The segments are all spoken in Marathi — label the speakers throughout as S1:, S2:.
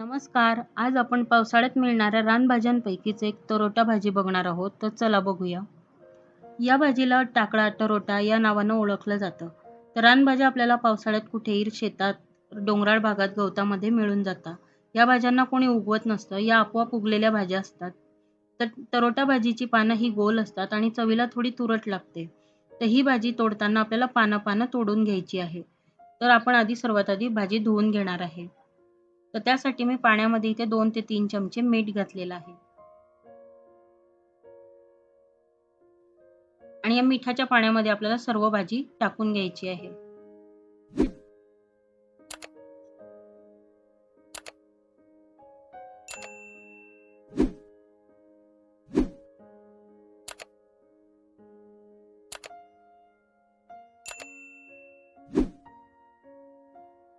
S1: नमस्कार. आज आपण पावसाळ्यात मिळणाऱ्या रानभाज्यांपैकीच एक तरोटा भाजी बघणार आहोत तर चला बघूया. या भाजीला टाकळा टरोटा या नावानं ओळखलं जातं. तर रानभाज्या आपल्याला पावसाळ्यात कुठेही शेतात डोंगराळ भागात गवतामध्ये मिळून जातात. या भाज्यांना कोणी उगवत नसतं या आपोआप उगलेल्या भाज्या असतात. तर तरोटा भाजीची पानं ही गोल असतात आणि चवीला थोडी तुरट लागते. तर ही भाजी तोडताना आपल्याला पानं पानं तोडून घ्यायची आहे. तर आपण आधी सर्वात आधी भाजी धुवून घेणार आहे. तर त्यासाठी मी पाण्यामध्ये इथे दोन ते तीन चमचे मीठ घातलेलं आहे. आणि या मिठाच्या पाण्यामध्ये आपल्याला सर्व भाजी टाकून घ्यायची आहे.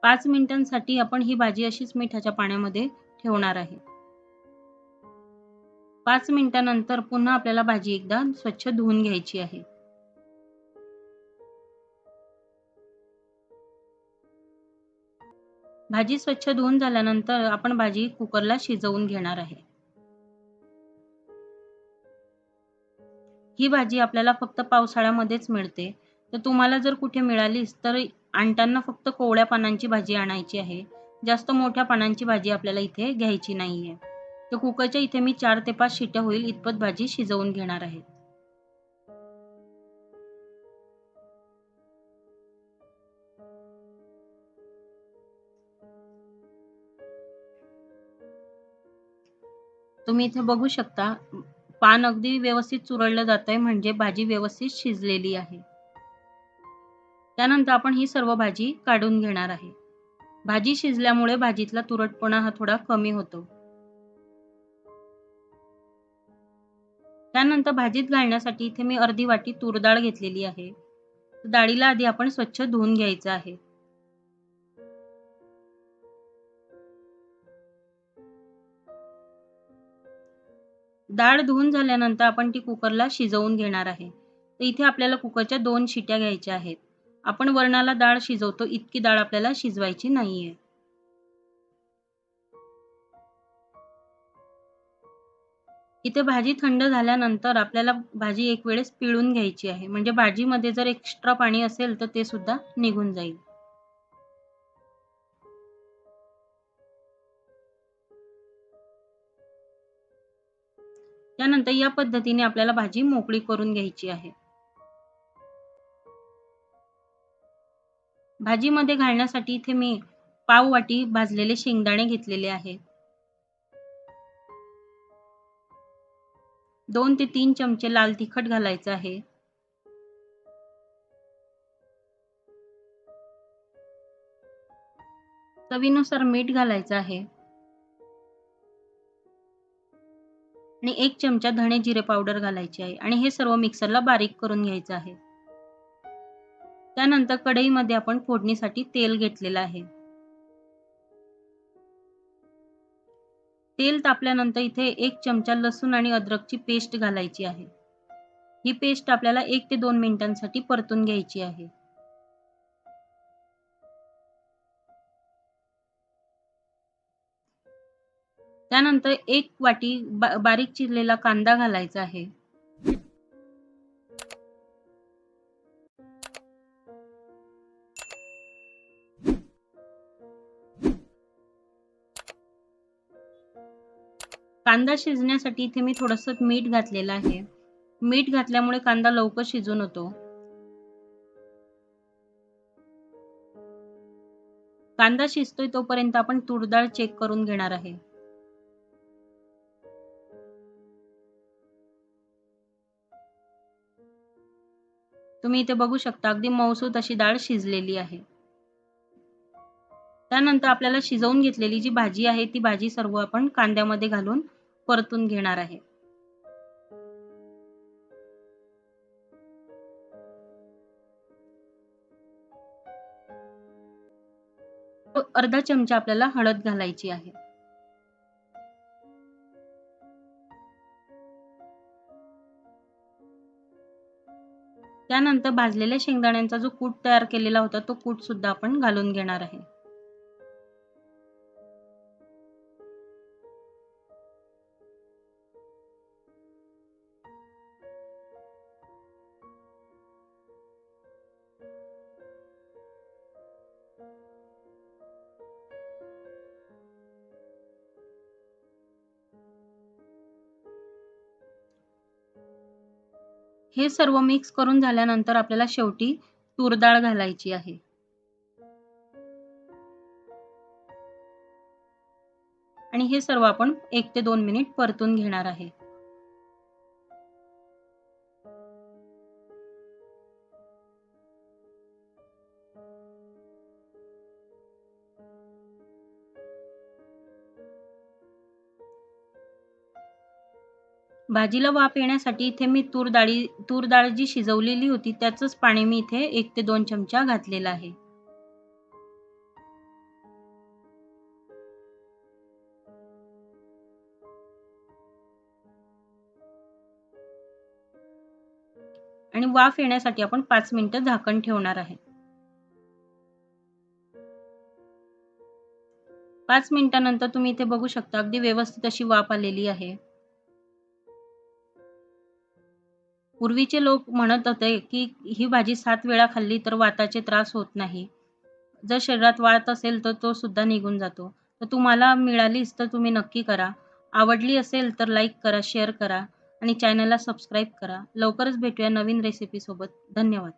S1: पाच मिनिटांसाठी आपण ही भाजी अशीच मिठाच्या पाण्यामध्ये ठेवणार आहे. पाच मिनिटानंतर पुन्हा आपल्याला भाजी एकदा स्वच्छ धुवून घ्यायची आहे. भाजी स्वच्छ धुवून झाल्यानंतर आपण भाजी कुकरला शिजवून घेणार आहे. ही भाजी आपल्याला फक्त पावसाळ्यामध्येच मिळते. तर तुम्हाला जर कुठे मिळालीच तर आणताना फक्त कोवळ्या पानांची भाजी आणायची आहे. जास्त मोठ्या पानांची भाजी आपल्याला इथे घ्यायची नाही आहे तर कुकरच्या इथे मी चार ते पाच शिट्या होईल इतपत भाजी शिजवून घेणार आहे. तुम्ही इथे बघू शकता पान अगदी व्यवस्थित चुरडलं जात आहे म्हणजे भाजी व्यवस्थित शिजलेली आहे. त्यानंतर आपण ही सर्व भाजी काढून घेणार आहे. भाजी शिजल्यामुळे भाजीतला तुरटपणा हा थोडा कमी होतो. त्यानंतर भाजीत घालण्यासाठी इथे मी अर्धी वाटी तूर डाळ घेतलेली आहे. डाळीला आधी आपण स्वच्छ धुवून घ्यायचं आहे. डाळ धुवून झाल्यानंतर आपण ती कुकरला शिजवून घेणार आहे. तर इथे आपल्याला कुकरच्या दोन शिट्या घ्यायच्या आहेत. आपण वरणाला डाळ शिजवतो इतकी डाळ आपल्याला शिजवायची नाहीये. इथे भाजी थंड झाल्यानंतर आपल्याला भाजी एक वेळेस पिळून घ्यायची आहे. म्हणजे भाजीमध्ये जर एक्स्ट्रा पाणी असेल तर ते सुद्धा निघून जाईल. त्यानंतर या पद्धतीने आपल्याला भाजी मोकळी करून घ्यायची आहे. भाजीमध्ये घालण्यासाठी इथे मी पाव वाटी भाजलेले शेंगदाणे घेतलेले आहे. दोन ते तीन चमचे लाल तिखट घालायचं आहे. चवीनुसार मीठ घालायचं आहे. आणि एक चमचा धणे जिरे पावडर घालायची आहे. आणि हे सर्व मिक्सरला बारीक करून घ्यायचं आहे. त्यानंतर कढईमध्ये आपण फोडणीसाठी तेल घेतलेलं आहे. तेल तापल्यानंतर इथे एक चमचा लसूण आणि अद्रकची पेस्ट घालायची आहे. ही पेस्ट आपल्याला एक ते दोन मिनिटांसाठी परतून घ्यायची आहे. त्यानंतर एक वाटी बारीक चिरलेला कांदा घालायचा आहे. कांदा शिजण्यासाठी इथे मी थोडंसं मीठ घातलेलं आहे. मीठ घातल्यामुळे कांदा लवकर शिजून होतो. कांदा शिजतोय तोपर्यंत आपण तुरडाळ चेक करून घेणार आहे. तुम्ही इथे बघू शकता अगदी मौसूद अशी डाळ शिजलेली आहे. त्यानंतर आपल्याला शिजवून घेतलेली जी भाजी आहे ती भाजी सर्व आपण कांद्यामध्ये घालून परतून घेणार आहे. अर्धा चमचा आपल्याला हळद घालायची आहे. त्यानंतर भाजलेल्या शेंगदाण्यांचा जो कूट तयार केलेला होता तो कूट सुद्धा आपण घालून घेणार आहे. हे सर्व मिक्स करून झाल्यानंतर आपल्याला शेवटी तूर डाळ घालायची आहे. आणि हे सर्व आपण एक ते दोन मिनिट परतून घेणार आहे. भाजीला वाफ येण्यासाठी इथे मी तूर डाळी तूर डाळ जी शिजवलेली होती त्याचंच पाणी मी इथे एक ते दोन चमचा घातलेला आहे. आणि वाफ येण्यासाठी आपण पाच मिनिटं झाकण ठेवणार आहे. पाच मिनिटानंतर तुम्ही इथे बघू शकता अगदी व्यवस्थित अशी वाफ आलेली आहे. पूर्वीचे लोक म्हणत होते की ही भाजी सात वेळा खाल्ली तर वाताचे त्रास होत नाही. जर शरीरात वात असेल तर तो सुद्धा निघून जातो. तर तुम्हाला मिळालीच तर तुम्ही नक्की करा. आवडली असेल तर लाईक करा शेअर करा आणि चॅनलला सबस्क्राईब करा. लवकरच भेटूया नवीन रेसिपीसोबत धन्यवाद.